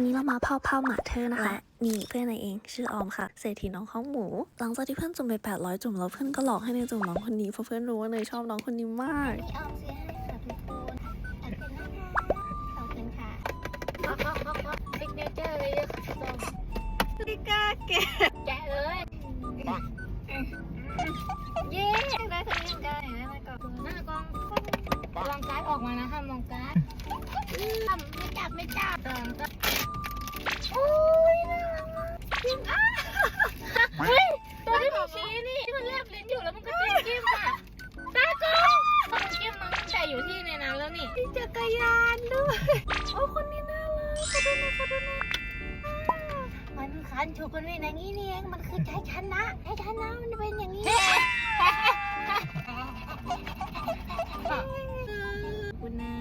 วันนี้เรามาเผาเผาหมาเธอนะคะและนี่เพื่อนนายเองชื่อออมค่ะเศรษฐีน้องข้าวหมู หลังจากที่เพื่อนจุ่มไป 800 จุ่มแล้วเพื่อนก็หลอกให้เนยจุ่มน้องคนนี้เพราะเพื่อนรู้ว่าเนยชอบน้องคนนี้มากนี่ออมซื้อให้ค่ะทุกคนขอบคุณนะคะขอบคุณค่ะอ๋ออ๋ออ๋อซิกเนเจอร์เลยค่ะส้มไม่กล้าแกะแกะเลยเย้ได้ทั้งยังได้ได้ไหมก่อนหน้ากล้องลองการ์ดออกมานะห้ามมองการ์ดทำ ไม่จ้าต่างกันโอ้ยน่ารักมากเฮ้ยตัวที่มันชี้นี่ที่มันแลบลิ้นอยู่แล้วมันก็จิ้มจิ้มอะตากุ้งนจิ้มมันตั้งแต่อยู่ที่ในนั้นแล้วนี่มีจักรยานด้วย โอ้คนนี้น่ารักขอโทษนะขอโทษนะมันขันชูกันไว้อย่างนี้นี่เองมันคือใช้ชนะใช้ชนะมันเป็นอย่างนี้คุณนะ